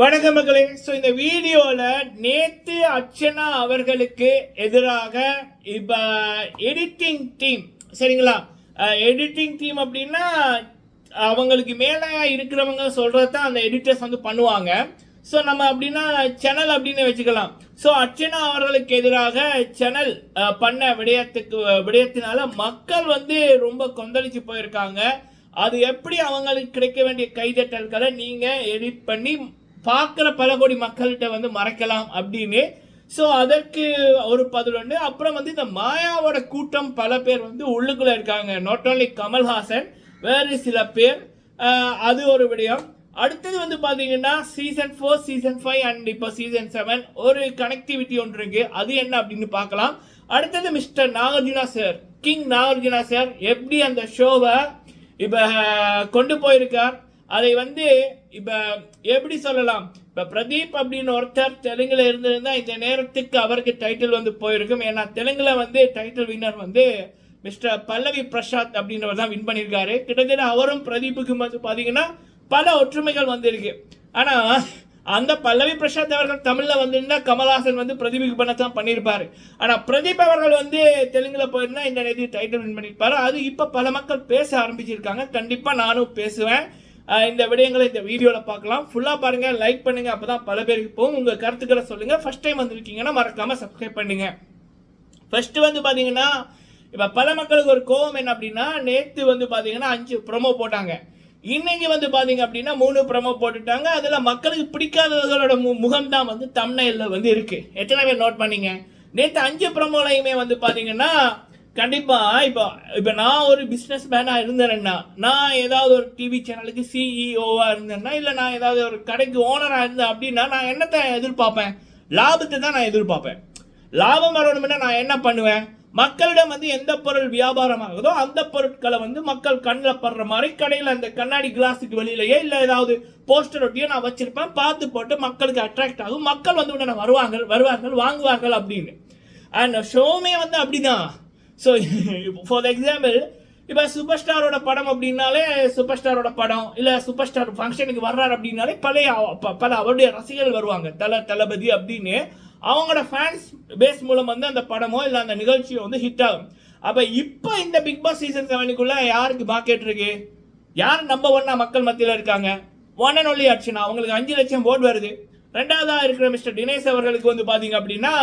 வணக்கம் மக்களே. ஸோ இந்த வீடியோவில் நேத்து அர்ச்சனா அவர்களுக்கு எதிராக இப்போ எடிட்டிங் டீம் சரிங்களா? எடிட்டிங் டீம் அப்படின்னா அவங்களுக்கு மேலே இருக்கிறவங்க சொல்கிறது தான் அந்த எடிட்டர்ஸ் வந்து பண்ணுவாங்க. ஸோ நம்ம அப்படின்னா சேனல் அப்படின்னு வச்சுக்கலாம். ஸோ அர்ச்சனா அவர்களுக்கு எதிராக சேனல் பண்ண விடயத்துக்கு விடயத்தினால மக்கள் வந்து ரொம்ப கொந்தளிச்சு போயிருக்காங்க. அது எப்படி அவங்களுக்கு கிடைக்க வேண்டிய கைதட்டல்களை நீங்கள் எடிட் பண்ணி பார்க்குற பல கோடி மக்கள்கிட்ட வந்து மறைக்கலாம் அப்படின்னு. ஸோ அதற்கு ஒரு பதில் ஒன்று அப்புறம் வந்து இந்த மாயாவோட கூட்டம் பல பேர் வந்து உள்ளுக்குள்ளே இருக்காங்க. நாட் ஓன்லி கமல்ஹாசன் வேறு சில பேர். அது ஒரு விடயம். அடுத்தது வந்து பார்த்தீங்கன்னா season four season five and இப்போ சீசன் செவன் ஒரு கனெக்டிவிட்டி ஒன்று இருக்கு. அது என்ன அப்படின்னு பார்க்கலாம். அடுத்தது mister Nagarjuna sir king Nagarjuna sir எப்படி அந்த ஷோவை இப்போ கொண்டு போயிருக்கார்? அதை வந்து இப்போ எப்படி சொல்லலாம்? இப்போ பிரதீப் அப்படின்னு ஒருத்தர் தெலுங்கில் இருந்திருந்தால் இந்த நேரத்துக்கு அவருக்கு டைட்டில் வந்து போயிருக்கும். ஏன்னா தெலுங்கில் வந்து டைட்டில் வின்னர் வந்து மிஸ்டர் பல்லவி பிரசாத் அப்படின்றவர் தான் வின் பண்ணியிருக்காரு. கிட்டத்தட்ட அவரும் பிரதீப்புக்கும் வந்து பார்த்தீங்கன்னா பல ஒற்றுமைகள் வந்திருக்கு. ஆனால் அந்த பல்லவி பிரசாத் அவர்கள் தமிழில் வந்திருந்தா கமல்ஹாசன் வந்து பிரதீபுக்கு பண்ண தான் பண்ணியிருப்பார். ஆனால் பிரதீப் அவர்கள் வந்து தெலுங்கில் போயிருந்தா இந்த நேரத்தில் டைட்டில் வின் பண்ணியிருப்பார். அது இப்போ பல மக்கள் பேச ஆரம்பிச்சிருக்காங்க. கண்டிப்பாக நானும் பேசுவேன். இந்த விடயங்களை இந்த வீடியோவில் பார்க்கலாம். ஃபுல்லாக பாருங்கள் லைக் பண்ணுங்கள் அப்போ தான் பல பேருக்கு போகும். உங்கள் கருத்துக்களை சொல்லுங்கள் ஃபஸ்ட் டைம் வந்திருக்கீங்கன்னா மறக்காமல் சப்ஸ்கிரைப் பண்ணுங்கள் ஃபஸ்ட்டு வந்து பார்த்தீங்கன்னா இப்போ பல மக்களுக்கு ஒரு கோவம் என்ன அப்படின்னா நேற்று வந்து பார்த்தீங்கன்னா அஞ்சு ப்ரொமோ போட்டாங்க. இன்னைக்கு வந்து பார்த்தீங்க அப்படின்னா மூணு ப்ரமோ போட்டுட்டாங்க. அதில் மக்களுக்கு பிடிக்காதவர்களோட மு- முகம் தான் வந்து தமிழ்ல வந்து இருக்குது எத்தனை பேர் நோட் பண்ணிங்க? நேற்று அஞ்சு ப்ரமோலையுமே வந்து பார்த்தீங்கன்னா கண்டிப்பாக இப்போ இப்போ நான் ஒரு பிஸ்னஸ் மேனாக இருந்தேன்னா நான் ஏதாவது ஒரு டிவி சேனலுக்கு சிஇஓவாக இருந்தேன்னா இல்லை நான் ஏதாவது ஒரு கடைக்கு ஓனராக இருந்தேன் அப்படின்னா நான் என்னத்தை எதிர்பார்ப்பேன்? லாபத்தை தான் நான் எதிர்பார்ப்பேன். லாபம் வரணும்னா நான் என்ன பண்ணுவேன்? மக்களிடம் வந்து எந்த பொருள் வியாபாரம் ஆகுதோ அந்த பொருட்களை வந்து மக்கள் கண்ணில் படுற மாதிரி கடையில் அந்த கண்ணாடி கிளாஸுக்கு வெளியிலயே இல்லை ஏதாவது போஸ்டர் ஒட்டியோ நான் வச்சுருப்பேன். பார்த்து போட்டு மக்களுக்கு அட்ராக்ட் ஆகும். மக்கள் வந்து உடனே வருவாங்க வருவார்கள் வாங்குவார்கள் அப்படின்னு. அண்ட் ஷோமே வந்து அப்படிதான். ஸோ ஃபார் எக்ஸாம்பிள் இப்போ சூப்பர் ஸ்டாரோட படம் அப்படின்னாலே சூப்பர் ஸ்டாரோட படம் இல்லை சூப்பர் ஸ்டார் ஃபங்க்ஷனுக்கு வர்றாரு அப்படின்னாலே பழைய பல அவருடைய ரசிகர்கள் வருவாங்க. தல தளபதி அப்படின்னு. அவங்களோட ஃபேன்ஸ் பேஸ் மூலம் வந்து அந்த படமோ இல்லை அந்த நிகழ்ச்சியோ வந்து ஹிட் ஆகும். அப்போ இப்போ இந்த பிக் பாஸ் சீசன் செவனுக்குள்ள யாருக்கு மார்க்கெட் இருக்கு? யார் நம்பர் ஒன்னா மக்கள் மத்தியில் இருக்காங்க? ஒன் அண்ட் ஒன்லி அர்ச்சனா அவங்களுக்கு அஞ்சு லட்சம் ஓட் வருது. ரெண்டாவதாக இருக்கிற மிஸ்டர் தினேஷ் அவர்களுக்கு வந்து பார்த்தீங்க அப்படின்னா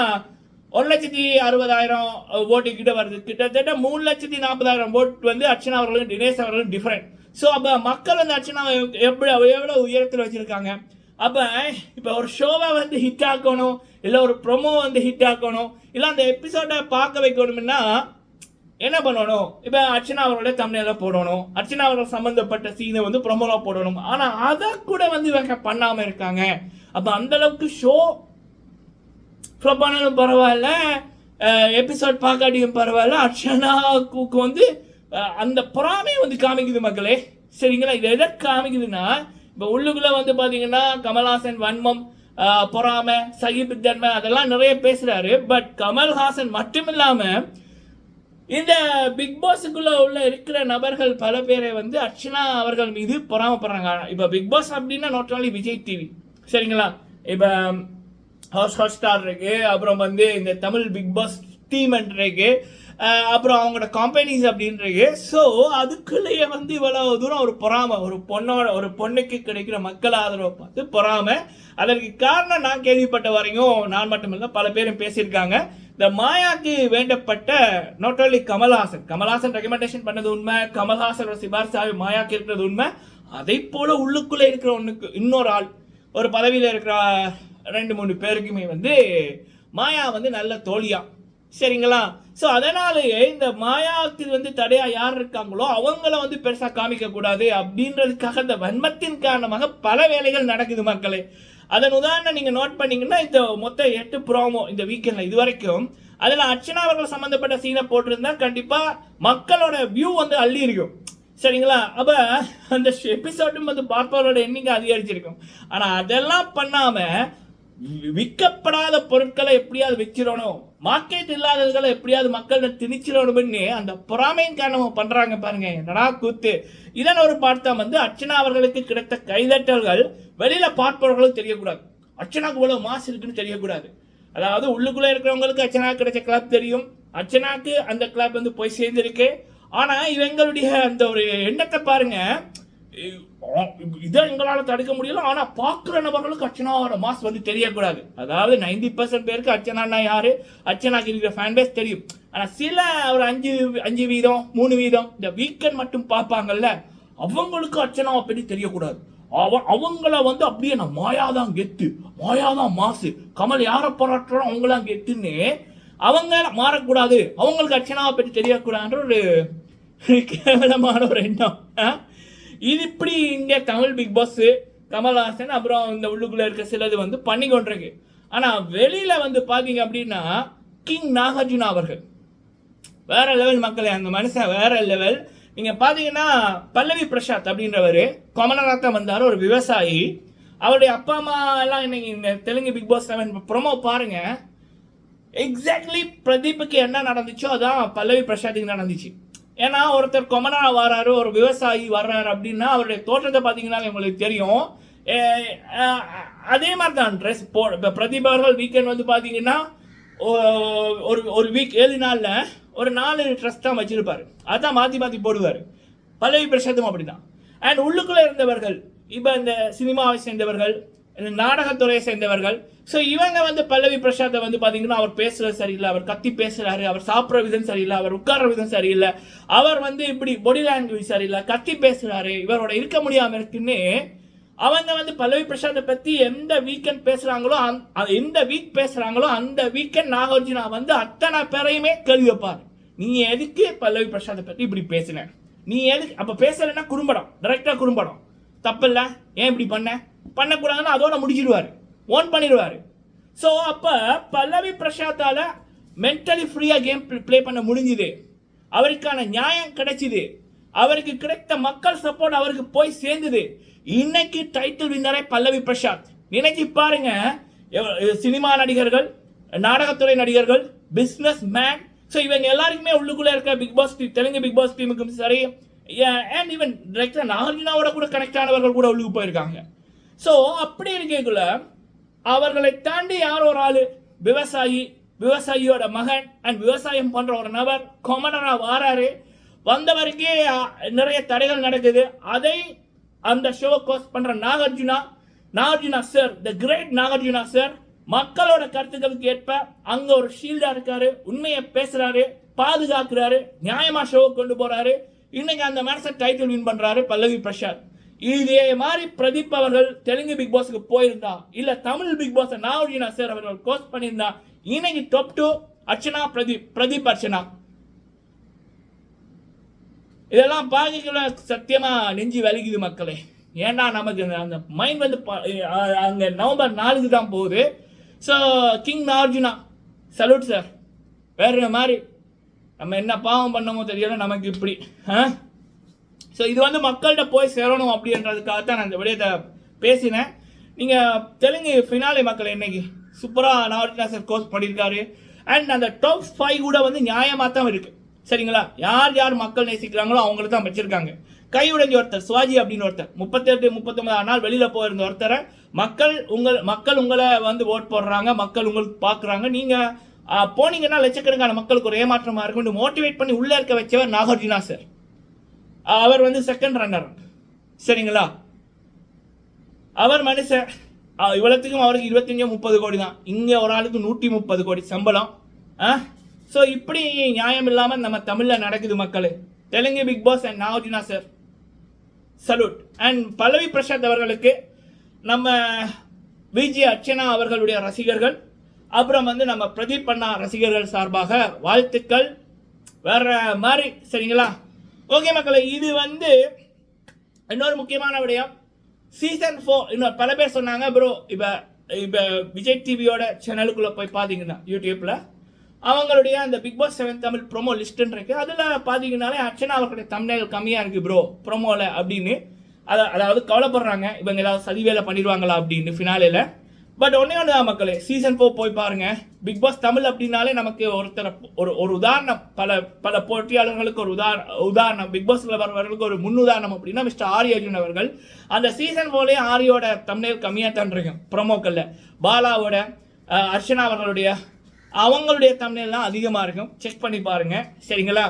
ஒரு லட்சத்தி அறுபதாயிரம் ஓட்டு கிட்ட வருது. கிட்டத்தட்ட மூணு லட்சத்தி நாற்பதாயிரம் ஓட் வந்து அர்ச்சனா அவர்களும் தினேஷ் அவர்களும் டிஃப்ரெண்ட் ஸோ அப்போ மக்கள் வந்து அர்ச்சனா எப்படி எவ்வளோ உயரத்தில் வச்சுருக்காங்க? அப்போ இப்போ ஒரு ஷோவை வந்து ஹிட் ஆக்கணும் இல்லை ஒரு ப்ரொமோ வந்து ஹிட் ஆக்கணும் இல்லை அந்த எபிசோடை பார்க்க வைக்கணும்னா என்ன பண்ணணும்? இப்போ அர்ச்சனா அவரோட தமிழில் போடணும். அர்ச்சனா அவர்கள் சம்மந்தப்பட்ட சீனை வந்து ப்ரொமோல போடணும். ஆனால் அதை கூட வந்து இவங்க பண்ணாமல் இருக்காங்க. அப்போ அந்த அளவுக்கு ஷோ ஃப்ளப் ஆனாலும் பரவாயில்ல. எபிசோட் பார்க்காட்டியும் பரவாயில்ல. அர்ச்சனாவுக்கு வந்து அந்த பொறாமை வந்து காமிக்குது மக்களே. சரிங்களா? இது எதை காமிக்குதுன்னா இப்போ உள்ளுக்குள்ளே வந்து பார்த்தீங்கன்னா கமல்ஹாசன் வன்மம் பொறாமை சகிப்புத்தன்மை அதெல்லாம் நிறைய பேசுகிறாரு பட் கமல்ஹாசன் மட்டும் இல்லாமல் இந்த பிக் பாஸுக்குள்ள உள்ள இருக்கிற நபர்கள் பல பேரை வந்து அர்ச்சனா அவர்கள் மீது பொறாமப்படுறாங்க. இப்போ பிக் பாஸ் அப்படின்னா நாட் விஜய் டிவி சரிங்களா? இப்போ ஹவுஸ் ஹாட் ஸ்டார் இருக்கு. அப்புறம் வந்து இந்த தமிழ் பிக் பாஸ் டீம் இருக்கு. அப்புறம் அவங்களோட கம்பெனிஸ் அப்படின்றது ஸோ அதுக்குள்ளேயே வந்து இவ்வளவு தூரம் ஒரு பொறாமை ஒரு பொண்ணோட ஒரு பொண்ணுக்கு கிடைக்கிற மக்கள் ஆதரவை பார்த்து பொறாமை. அதற்கு காரணம் நான் கேள்விப்பட்ட வரையும் நான் மட்டுமில்ல பல பேரும் பேசியிருக்காங்க. இந்த மாயாக்கு வேண்டப்பட்ட not only Kamal Haasan Kamal Haasan recommendation பண்ணது உண்மை கமல்ஹாசனோட சிபாரிசாவை மாயாக்கு இருக்கிறது உண்மை. அதை போல உள்ளுக்குள்ளே இருக்கிற ஒன்றுக்கு இன்னொரு ஆள் ஒரு பதவியில் இருக்கிற ரெண்டு மூணு பேருக்குமே வந்து மாயா வந்து நல்ல தோழியா. சரிங்களா? ஸோ அதனாலேயே இந்த மாயாவுக்கு வந்து தடையாக யார் இருக்காங்களோ அவங்கள வந்து பெருசாக காமிக்கக்கூடாது அப்படின்றதுக்காக இந்த வன்மத்தின் காரணமாக பல வேலைகள் நடக்குது மக்களே. அதன் உதாரணம் நீங்கள் நோட் பண்ணிங்கன்னா இந்த மொத்த எட்டு ப்ரோமோ இந்த வீக்கெண்டில் இது வரைக்கும் அதில் அர்ச்சனா அவர்கள் சம்மந்தப்பட்ட சீனை போட்டிருந்தா கண்டிப்பாக மக்களோட வியூ வந்து அள்ளி இருக்கும் சரிங்களா? அப்போ அந்த எபிசோடும் வந்து பார்ப்பவரோட எண்ணிக்கை அதிகரிச்சிருக்கும். ஆனால் அதெல்லாம் பண்ணாமல் விற்கப்படாத பொருட்களை எப்படியாவது விற்கிறணும் மார்க்கெட் இல்லாததுகளை எப்படியாவது மக்கள்கிட்ட திணிச்சிடணும்னு அந்த பொறாமையின் காரணமா பண்றாங்க பாருங்க. என்னடா கூத்து. இதன் ஒரு பார்த்தா வந்து அர்ச்சனா அவர்களுக்கு கிடைத்த கைதட்டல்கள் வெளியில பார்ப்பவர்களுக்கு தெரியக்கூடாது. அர்ச்சனாக்கு இவ்வளவு மாசு இருக்குன்னு தெரியக்கூடாது. அதாவது உள்ளுக்குள்ள இருக்கிறவங்களுக்கு அர்ச்சனா கிடைச்ச கிளப் தெரியும். அர்ச்சனாக்கு அந்த கிளப் வந்து போய் சேர்ந்திருக்கு. ஆனா இவங்களுடைய அந்த ஒரு எண்ணத்தை பாருங்க. இதை எங்களால் தடுக்க முடியல. ஆனால் பார்க்குற நபர்களுக்கு அர்ச்சனாவோட மாஸ் வந்து தெரியக்கூடாது. அதாவது நைன்டி பர்சன்ட் பேருக்கு அர்ச்சனானா யாரு? அர்ச்சனாக்கு இருக்கிற ஃபேன் பேஸ் தெரியும். ஆனால் சில ஒரு அஞ்சு அஞ்சு வீதம் மூணு வீதம் இந்த வீக்கெண்ட் மட்டும் பார்ப்பாங்கல்ல அவங்களுக்கு அர்ச்சனாவை பற்றி தெரியக்கூடாது. அவ அவங்கள வந்து அப்படியே நான் மாயாதான் கெத்து மாயாதான் மாசு. கமல் யாரை போராட்டுறோம் அவங்களாம் கெத்துன்னு அவங்க மாறக்கூடாது. அவங்களுக்கு அர்ச்சனாவை பற்றி தெரியக்கூடாதுன்ற ஒரு கேவலமான ஒரு எண்ணம். ஆ? இது இப்படி இங்கே தமிழ் பிக் பாஸ் கமல்ஹாசன் அப்புறம் இந்த உள்ளுக்குள்ளே இருக்க சிலது வந்து பண்ணி கொண்டிருக்கு. ஆனால் வெளியில் வந்து பார்த்தீங்க அப்படின்னா கிங் நாகார்ஜுனா அவர்கள். வேற லெவல் மக்களே அந்த மனுஷன் வேற லெவல் நீங்கள் பார்த்தீங்கன்னா பல்லவி பிரசாத் அப்படின்றவர் கமலநாதன் வந்தார் ஒரு விவசாயி. அவருடைய அப்பா அம்மா எல்லாம் இன்னைக்கு இந்த Telugu big pass seven promo பாருங்க. எக்ஸாக்ட்லி பிரதீப்புக்கு என்ன நடந்துச்சோ அதான் பல்லவி பிரசாத்துக்கு நடந்துச்சு. ஏன்னா ஒருத்தர் கொமனா வராரு ஒரு விவசாயி வர்றாரு அப்படின்னா அவருடைய தோற்றத்தை பார்த்தீங்கன்னா உங்களுக்கு தெரியும். அதே மாதிரி தான் ட்ரெஸ் போ இப்போ பிரதிபர்கள் வீக்கெண்ட் வந்து பார்த்தீங்கன்னா ஓ- ஒரு ஒரு வீக் ஏழு நாளில் ஒரு நாலு ட்ரெஸ் தான் வச்சுருப்பார். அதான் மாற்றி மாற்றி போடுவார். பல்லவி அப்படி அப்படிதான். அண்ட் உள்ளுக்குள்ளே இருந்தவர்கள் இப்போ இந்த சினிமாவை சேர்ந்தவர்கள் நாடகத்துறையை சேர்ந்தவர்கள். ஸோ இவங்க வந்து பல்லவி பிரசாத்தை வந்து பார்த்தீங்கன்னா அவர் பேசுறது சரியில்லை அவர் கத்தி பேசுறாரு அவர் சாப்பிட்ற விதம் சரியில்லை அவர் உட்கார்ற விதம் சரியில்லை. அவர் வந்து இப்படி பாடி லாங்குவேஜ் சரியில்லை கத்தி பேசுறாரு இவரோட இருக்க முடியாமல் இருக்குன்னு அவங்க வந்து பல்லவி பிரசாத்தை பற்றி எந்த வீக்கெண்ட் பேசுகிறாங்களோ அந் எந்த வீக் பேசுகிறாங்களோ அந்த வீக்கெண்ட் நாகார்ஜுனா வந்து அத்தனை பேரையுமே கேள்வி வைப்பார். நீ எதுக்கு பல்லவி பிரசாத்தை பற்றி இப்படி பேசின? நீ எதுக்கு அப்போ பேசலைன்னா குறும்படம் டைரெக்டாக குறும்படம். தப்பில்ல? ஏன் இப்படி பண்ண? பண்ணக்கூடாதுன்னு அதோட முடிச்சிடுவார் ஓன் பண்ணிடுவார். ஸோ அப்போ பல்லவி பிரசாத்தால் மென்டலி ஃப்ரீயாக கேம் ப்ளே பண்ண முடிஞ்சுது. அவருக்கான நியாயம் கிடைச்சிது. அவருக்கு கிடைத்த மக்கள் சப்போர்ட் அவருக்கு போய் சேர்ந்தது. இன்னைக்கு டைட்டில் வின்னரே பல்லவி பிரசாத். நினைச்சு பாருங்க. சினிமா நடிகர்கள் நாடகத்துறை நடிகர்கள் பிஸ்னஸ் மேன் ஸோ இவங்க எல்லாருக்குமே உள்ளுக்குள்ளே இருக்க big Boss team Telugu big pass டீமுக்கும் சரி அண்ட் ஈவன் டைரக்டர் நாகார்ஜுனாவோட கூட கனெக்ட் ஆனவர்கள் கூட உள்ளுக்கு போயிருக்காங்க. ஸோ அப்படி இருக்கக்குள்ள அவர்களை தாண்டி யார் ஒரு ஆள் விவசாயி விவசாயியோட மகன் அண்ட் விவசாயம் பண்ணுற ஒரு நபர் கொமனராக வாராரு. வந்தவருக்கே அ, நிறைய தடைகள் நடக்குது. அதை அந்த ஷோ கோஸ் பண்ணுற Nagarjuna Nagarjuna sir the great Nagarjuna sir மக்களோட கருத்துக்களுக்கு ஏற்ப அங்கே ஒரு ஷீல்டாக இருக்காரு உண்மையை பேசுகிறாரு பாதுகாக்கிறாரு நியாயமாக ஷோவை கொண்டு போகிறாரு இன்னைக்கு அந்த மேட்சை டைட்டில் வின் பண்ணுறாரு பல்லவி பிரசாத். இதே மாதிரி பிரதீப் அவர்கள் தெலுங்கு பிக் பாஸுக்கு போயிருந்தா இல்ல தமிழ் பிக் பாஸ் நாகார்ஜுனா சார் அவர்கள் கோஸ் பண்ணியிருந்தா இன்னைக்கு டாப் டூ அர்ச்சனா பிரதீப் பிரதீப் அர்ச்சனா. இதெல்லாம் பார்க்கல சத்தியமா நெஞ்சு வலிக்குது மக்களே. ஏன்னா நமக்கு அந்த- அந்த மைண்ட் வந்து ப- நவம்பர் நாலுக்கு தான் போகுது. So king Nagarjuna salute sir வேற மாதிரி நம்ம என்ன பாவம் பண்ணமோ தெரியல நமக்கு இப்படி ஆ? ஸோ இது வந்து மக்கள்கிட்ட போய் சேரணும் அப்படின்றதுக்காக தான் நான் இந்த விடயத்தை பேசினேன். நீங்கள் தெலுங்கு ஃபினாலே மக்கள் இன்னைக்கு சூப்பராக நவரத்னா சார் கோர்ஸ் பண்ணியிருக்காரு. அண்ட் அந்த டாப் ஃபைவ் கூட வந்து நியாயமாக தான் இருக்குது சரிங்களா? யார் யார் மக்கள் நேசிக்கிறாங்களோ அவங்கள தான் வச்சுருக்காங்க. கை உடைஞ்ச ஒருத்தர் சுவாஜி அப்படின்னு ஒருத்தர் முப்பத்தெட்டு முப்பத்தொன்பதாம் நாள் வெளியில் போயிருந்த ஒருத்தரை மக்கள் உங்கள் மக்கள் உங்களை வந்து ஓட் போடுறாங்க மக்கள் உங்களுக்கு பார்க்குறாங்க. நீங்கள் போனீங்கன்னா லட்சக்கணக்கான மக்களுக்கு ஒரு ஏமாற்றமாக இருக்கும். மோட்டிவேட் பண்ணி உள்ளே இருக்க வச்சவர் நாகார்ஜுனா சார் அவர் வந்து செகண்ட் ரன்னர் சரிங்களா? அவர் மனுஷன் இவ்வளோத்துக்கும் அவருக்கு இருபத்தஞ்சோ முப்பது கோடி தான். இங்கே ஒரு ஆளுக்கு நூற்றி முப்பது கோடி சம்பளம் ஆ? ஸோ இப்படி நியாயம் இல்லாமல் நம்ம தமிழில் நடக்குது மக்களே. Telugu Bigg Boss and Nagarjuna sir salute and Pallavi Prasad அவர்களுக்கு நம்ம விஜி அர்ச்சனா அவர்களுடைய ரசிகர்கள் அப்புறம் வந்து நம்ம பிரதீப் அண்ணா ரசிகர்கள் சார்பாக வாழ்த்துக்கள். வேற மாதிரி சரிங்களா? ஓகே மக்களை இது வந்து இன்னொரு முக்கியமான விடயம். சீசன் ஃபோர் இன்னொரு பல பேர் சொன்னாங்க ப்ரோ இப்போ இப்போ விஜய் டிவியோட சேனலுக்குள்ளே போய் பார்த்தீங்கன்னா யூடியூப்பில் அவங்களுடைய அந்த Bigg Boss seven Tamil promo லிஸ்ட்டுன்னு இருக்குது அதில் பார்த்தீங்கன்னாலே அர்ச்சனா அவர்களுடைய தமிழ் கம்மியாக இருக்குது ப்ரோ ப்ரொமோவில் அப்படின்னு. அதை அதாவது கவலைப்படுறாங்க. இவங்க ஏதாவது சதிவேலை பண்ணிடுவாங்களா அப்படின்னு ஃபினாலேயில் பட் ஒன்னே ஒன்று தான் மக்களே. சீசன் ஃபோர் போய் பாருங்க. பிக் பாஸ் தமிழ் அப்படின்னாலே நமக்கு ஒருத்தர் ஒரு ஒரு உதாரணம். பல பல போட்டியாளர்களுக்கு ஒரு உதாரண உதாரணம். பிக் பாஸில் வரவர்களுக்கு ஒரு முன்னுதாரணம் அப்படின்னா மிஸ்டர் ஆரி அர்ஜுன் அவர்கள். அந்த சீசன் ஃபோர்லேயே ஆரியோட தமிழ் கம்மியாக தான் இருக்கும் ப்ரொமோக்கல்ல பாலாவோட அர்ச்சனா அவர்களுடைய அவங்களுடைய தமிழ்லாம் அதிகமாக இருக்கும். செக் பண்ணி பாருங்க. சரிங்களா?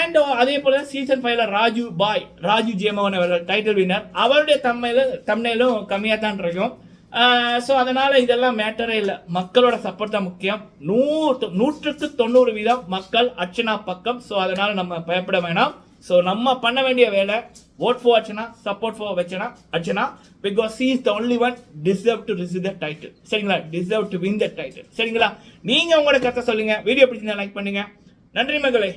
அண்ட் அதே போல் சீசன் ஃபைவ்ல ராஜு பாய் ராஜு ஜெயமோகன் அவர்கள் டைட்டில் வின்னர் அவருடைய தமிழ் தமிழிலும் கம்மியாக தான் இருக்கும். ஸோ அதனால் இதெல்லாம் மேட்டரே இல்லை. மக்களோட சப்போர்ட் தான் முக்கியம். நூற்று நூற்றுக்கு தொண்ணூறு வீதம் மக்கள் அர்ச்சனா பக்கம். ஸோ அதனால் நம்ம பயப்பட வேணாம். ஸோ நம்ம பண்ண வேண்டிய வேலை ஓட் ஃபோ அர்ச்சனா சப்போர்ட் ஃபோ வச்சனா Archana because she is the only one deserve to receive the title சரிங்களா? Deserve to win the title சரிங்களா? நீங்கள் உங்களோட கதை சொல்லுங்கள் வீடியோ பிடிச்சிருந்தா லைக் பண்ணுங்க. நன்றி மகளே.